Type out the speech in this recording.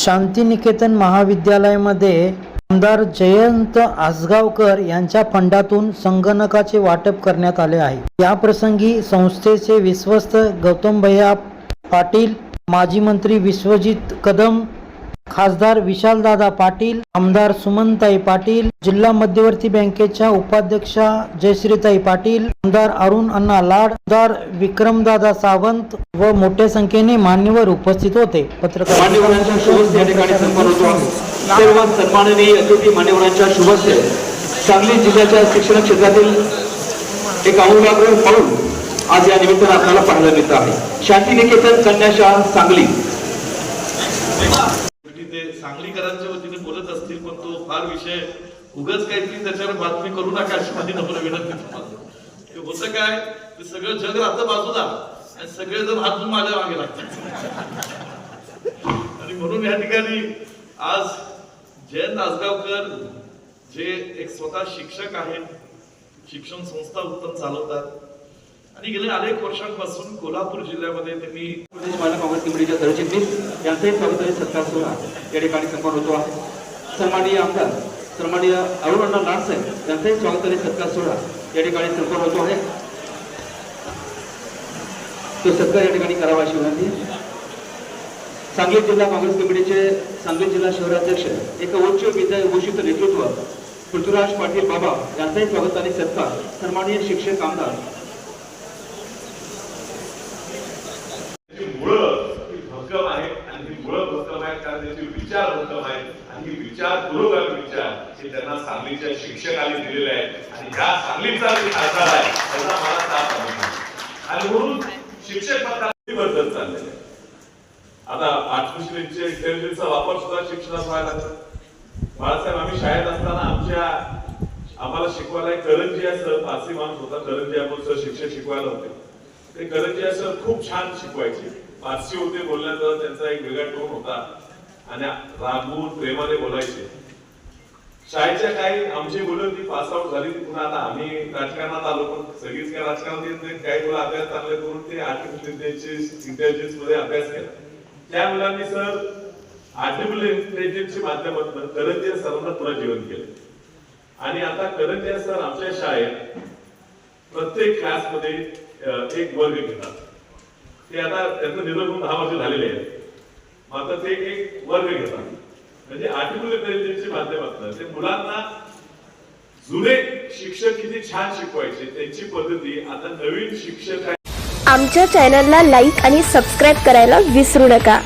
शांतिनिकेतन महाविद्यालयामध्ये आमदार जयंत आसगावकर यांच्या फंडातून संगणकाचे वाटप करण्यात आले आहे. या प्रसंगी संस्थेचे विश्वस्त गौतम भैया पाटील माजी मंत्री विश्वजित कदम खासदार विशालदादा पाटील आमदार सुमनताई पाटील जिल्हा मध्यवर्ती बँकेच्या उपाध्यक्षा जयश्रीताई पाटील आमदार अरुण अण्णा लाड आमदार विक्रमदादा सावंत व मोठ्या संख्येने मान्यवर उपस्थित होते. पत्रकार मान्यवरांच्या शुभस्य सर्व सन्माननीय अतिथी मान्यवरांच्या शुभस्य सांगली जिल्ह्याच्या शिक्षण क्षेत्रातील एक अमूलाग्र पाहून आज या निमित्तानं आपल्याला पाहायला मिळत आहे. शांतिनिकेतन कन्याशाळा सांगली. शेवटी ते सांगलीकरांच्या वतीने बोलत असतील पण तो फार विषय उगाच काहीतरी त्याच्यावर बातमी करू नका अशी माझी नम्र विनंती तुम्हाला. ते होतं काय ते सगळं जग राहतं बाजूला आणि सगळे जण हातून माझ्या मागे लागतात. आणि म्हणून या ठिकाणी आज जयंत आसगावकर जे एक स्वतः शिक्षक आहेत शिक्षण संस्था उत्तम चालवतात आणि गेल्या अनेक वर्षांपासून कोल्हापूर जिल्ह्यामध्ये त्यांनी प्रदेश महिला काँग्रेस कमिटीच्या सरचिटणीस यांचाही स्वागत आणि सत्कार सोहळा या ठिकाणी संपन्न होतो आहे. सन्माननीय आमदार सन्माननीय अरुण नाडसाहेब यांचाही स्वागत आणि सत्कार सोहळा या ठिकाणी संपन्न होतो आहे. तो सत्कार या ठिकाणी करावा अशी विनंती सांगली जिल्हा काँग्रेस कमिटीचे सांगली जिल्हा शहराध्यक्ष एक उच्च विद्या घोषित नेतृत्व पृथ्वीराज पाटील बाबा यांचाही स्वागत आणि सत्कार. सन्माननीय शिक्षक आमदार त्याची मुळं ही भक्कम आहेत आणि ही मुळं भक्कम कारण त्याचे विचार उत्तम आहेत आणि विचार पूर्वक विचार हे त्यांना सांगलीच्या शिक्षकांनी दिलेले आहेत. आणि ह्या सांगलीचा जो खासदार आहे त्याचा मला साथ आहे. आणि म्हणून शिक्षक पदाची बदल चाललेले आहे. आता आर्टिफिशियल इंटेलिजन्सचा वापर सुद्धा शिक्षणात व्हायला लागला. बाळासाहेब आम्ही शाळेत असताना आमच्या आम्हाला शिकवायला एक करंजिया सर पारसी माणूस होता. करंजिया सर शिक्षक शिकवायला होते. ते करंजिया सर खूप छान शिकवायचे. पाचशे होते बोलण्याचा त्यांचा एक वेगळा टोन होता. आणि रागवून प्रेमाने बोलायचे. शाळेच्या काही आमची मुलं ती पास आउट झाली. ती पुन्हा आता आम्ही राजकारणात आलो पण सगळीच काय राजकारणात येत नाही काही मुलं अभ्यास चांगले करून ते आर्टिफिशियल इंटेलिजन्समध्ये अभ्यास केला. त्या मुलांनी सर आर्टिफिशियल इंटेलिजन्सच्या माध्यमातून करंजिया सरांना पुन्हा जीवन केलं. आणि आता करंजिया सर आमच्या शाळेत प्रत्येक क्लासमध्ये एक वर्ग घेतात. ते आता त्यांचं निधन होऊन दहा वर्ष झालेले आहेत. मात्र ते एक वर्ग घेतात. म्हणजे आर्टिफिशियल माध्यम असतात ते मुलांना जुने शिक्षक किती छान शिकवायचे त्यांची पद्धती आता नवीन शिक्षक आमच्या चॅनलला लाईक आणि सबस्क्राईब करायला विसरू नका.